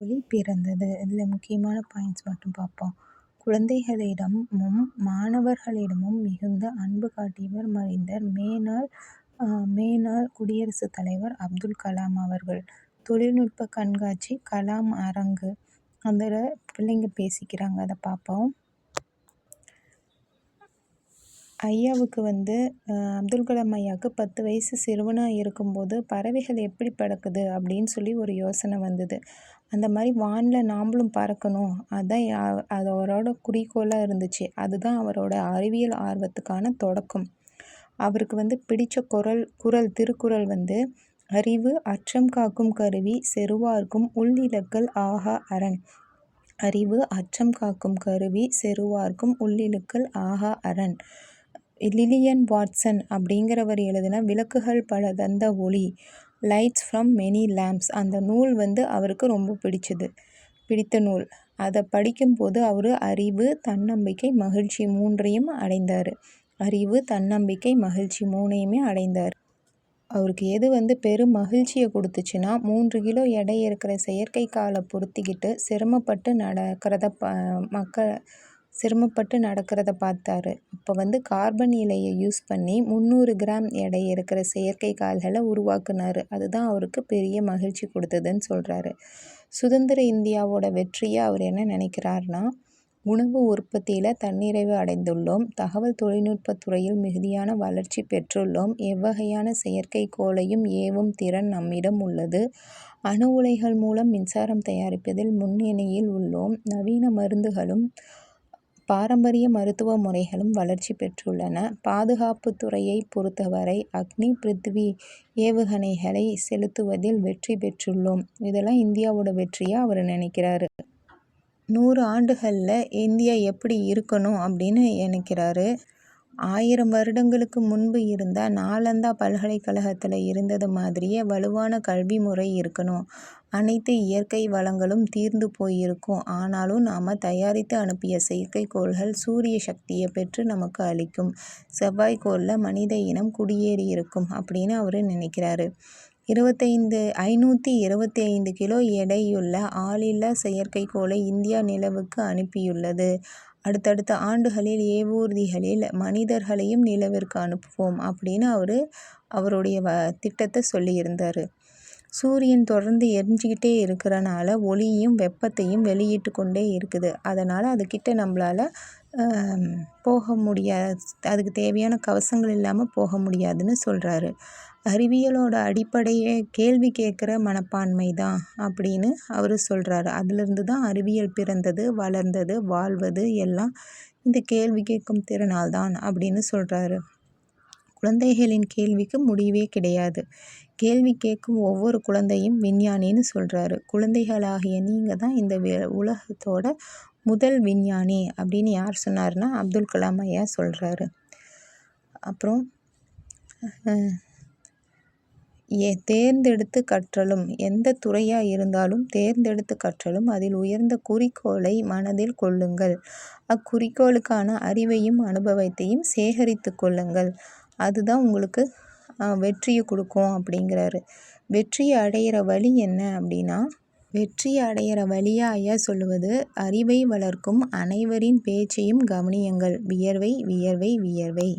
ஒளி பிறந்தது. இதில் முக்கியமான பாயிண்ட்ஸ் மட்டும் பார்ப்போம். குழந்தைகளிடமும் மாணவர்களிடமும் மிகுந்த அன்பு காட்டியவர் மறைந்தர் மேனாள் மேனாள் குடியரசுத் தலைவர் அப்துல் கலாம் அவர்கள். தொழில்நுட்ப கண்காட்சி கலாம் அரங்கு. அதில் பிள்ளைங்க பேசிக்கிறாங்க. அதை பார்ப்போம். ஐயாவுக்கு வந்து அப்துல் கலாம் ஐயாவுக்கு பத்து வயசு சிறுவனாக இருக்கும்போது பறவைகள் எப்படி பறக்குது அப்படின்னு சொல்லி ஒரு யோசனை வந்தது. அந்த மாதிரி வானில் நாம்பளும் பறக்கணும். அதுதான் அது அவரோட குறிக்கோளாக இருந்துச்சு. அதுதான் அவரோட அறிவியல் ஆர்வத்துக்கான தொடக்கம். அவருக்கு வந்து பிடித்த குரல் குரல் திருக்குறள் வந்து அறிவு அச்சம் காக்கும் கருவி செருவார்க்கும் உள்ளிலக்கல் ஆகா அரண். அறிவு அச்சம் காக்கும் கருவி செருவார்க்கும் உள்ளிழுக்கல் ஆகா அரண். லிலியன் வாட்சன் அப்படிங்கிறவர் எழுதின விளக்குகள் பல தந்த ஒளி. லைட்ஸ் ஃப்ரம் மெனி லேம்ப்ஸ் அந்த நூல் வந்து அவருக்கு ரொம்ப பிடிச்சது. பிடித்த நூல். அதை படிக்கும்போது அவர் அறிவு தன்னம்பிக்கை மகிழ்ச்சி மூன்றையும் அடைந்தார். அறிவு தன்னம்பிக்கை மகிழ்ச்சி மூணையுமே அடைந்தார். அவருக்கு எது வந்து பெரும் மகிழ்ச்சியை கொடுத்துச்சுன்னா மூன்று கிலோ எடை இருக்கிற செயற்கை காலை பொருத்திக்கிட்டு சிரமப்பட்டு நடக்கிறத ப மக்கள் சிரமப்பட்டு நடக்கிறத பார்த்தாரு. அப்போ வந்து கார்பன் இலையை யூஸ் பண்ணி முந்நூறு கிராம் எடை இருக்கிற செயற்கை கால்களை உருவாக்குனார். அதுதான் அவருக்கு பெரிய மகிழ்ச்சி கொடுத்ததுன்னு சொல்கிறாரு சுதந்திர இந்தியாவோட வெற்றியை அவர் என்ன நினைக்கிறார்னா உணவு உற்பத்தியில் தன்னிறைவு அடைந்துள்ளோம். தகவல் தொழில்நுட்பத் துறையில் மிகுதியான வளர்ச்சி பெற்றுள்ளோம். எவ்வகையான செயற்கைக்கோளையும் ஏவும் திறன் நம்மிடம் உள்ளது. அணு உலைகள் மூலம் மின்சாரம் தயாரிப்பதில் முன்னணியில் உள்ளோம். நவீன மருந்துகளும் பாரம்பரிய மருத்துவ முறைகளும் வளர்ச்சி பெற்றுள்ளன. பாதுகாப்புத் துறையைப் பொறுத்தவரை அக்னி, பிருத்வி ஏவுகணைகளை செலுத்துவதில் வெற்றி பெற்றுள்ளோம். இதெல்லாம் இந்தியாவோட வெற்றியாக அவர் நினைக்கிறாரு. நூறு ஆண்டுகளில் இந்தியா எப்படி இருக்கணும் அப்படின்னு நினைக்கிறாரு. ஆயிரம் வருடங்களுக்கு முன்பு இருந்தால் நாலந்தா பல்கலைக்கழகத்தில் இருந்தது மாதிரியே வலுவான கல்வி முறை இருக்கணும். அனைத்து இயற்கை வளங்களும் தீர்ந்து போயிருக்கும். ஆனாலும் நாம் தயாரித்து அனுப்பிய செயற்கைக்கோள்கள் சூரிய சக்தியை பெற்று நமக்கு அளிக்கும். செவ்வாய்க்கோளில் மனித இனம் குடியேறியிருக்கும் அப்படின்னு அவர் நினைக்கிறாரு. இருபத்தைந்து ஐநூற்றி இருபத்தி ஐந்து கிலோ எடையுள்ள ஆளில்லா செயற்கைக்கோளை இந்தியா நிலவுக்கு அனுப்பியுள்ளது. அடுத்தடுத்த ஆண்டுகளில் ஏவூர்திகளில் மனிதர்களையும் நிலவிற்கு அனுப்புவோம் அப்படின்னு அவர் அவருடைய வ திட்டத்தை சொல்லியிருந்தார். சூரியன் தொடர்ந்து எரிஞ்சிக்கிட்டே இருக்கிறனால ஒளியையும் வெப்பத்தையும் வெளியிட்டு கொண்டே இருக்குது. அதனால் அதுக்கிட்ட நம்மளால் போக முடியாது அதுக்கு தேவையான கவசங்கள் இல்லாமல் போக முடியாதுன்னு சொல்கிறாரு அறிவியலோட அடிப்படையே கேள்வி கேட்குற மனப்பான்மை தான் அப்படின்னு அவர் சொல்கிறாரு அதுலேருந்து தான் அறிவியல் பிறந்தது வளர்ந்தது வாழ்வது எல்லாம் இந்த கேள்வி கேட்கும் திறனால் தான் அப்படின்னு சொல்கிறாரு குழந்தைகளின் கேள்விக்கு முடிவே கிடையாது. கேள்வி கேட்கும் ஒவ்வொரு குழந்தையும் விஞ்ஞானின்னு சொல்கிறாரு குழந்தைகளாகிய நீங்கள் தான் இந்த உலகத்தோட முதல் விஞ்ஞானி அப்படின்னு யார் சொன்னார்னா அப்துல் கலாம் ஐயா சொல்கிறாரு அப்புறம் ஏ தேர்ந்தெடுத்து கற்றலும். எந்த துறையாக இருந்தாலும் தேர்ந்தெடுத்து கற்றலும். அதில் உயர்ந்த குறிக்கோளை மனதில் கொள்ளுங்கள். அக்குறிக்கோளுக்கான அறிவையும் அனுபவத்தையும் சேகரித்து கொள்ளுங்கள். அதுதான் உங்களுக்கு வெற்றியை கொடுக்கும் அப்படிங்கிறாரு. வெற்றியை அடையிற வழி என்ன அப்படின்னா வெற்றி அடையிற வழியா ஐயா சொல்லுவது அறிவை வளர்க்கும் அனைவரின் பேச்சையும் கவனியுங்கள். வியர்வை வியர்வை வியர்வை.